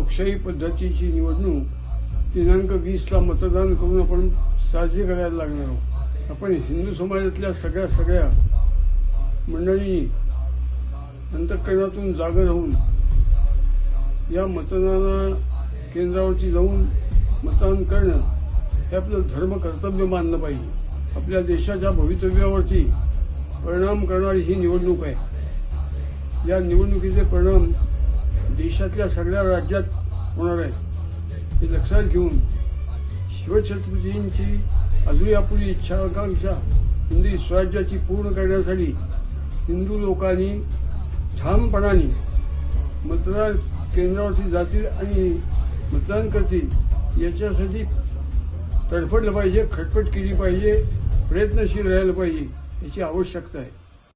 लोकशाही पद्धतीची निवडणूक दिनांक वीसला मतदान करून आपण साजरी करायला लागणार आहोत. आपण हिंदू समाजातल्या सगळ्या सगळ्या मंडळी अंतकरणातून जागर होऊन या मतदान केंद्रावरती जाऊन मतदान करणं हे आपलं धर्म कर्तव्य मानलं पाहिजे. आपल्या देशाच्या भवितव्यावरती परिणाम करणारी ही निवडणूक आहे. या निवडणुकीचे परिणाम देशातल्या सगळ्या राज्यात होणार आहे. हे लक्षात घेऊन शिवछत्रपतींची अजूनही आपली इच्छा आकांक्षा हिंदी स्वराज्याची पूर्ण करण्यासाठी हिंदू लोकांनी ठामपणाने मतदान केंद्रावरती जातील आणि मतदान करतील याच्यासाठी तडफडलं पाहिजे खटपट केली पाहिजे प्रयत्नशील राहिलं पाहिजे याची आवश्यकता आहे.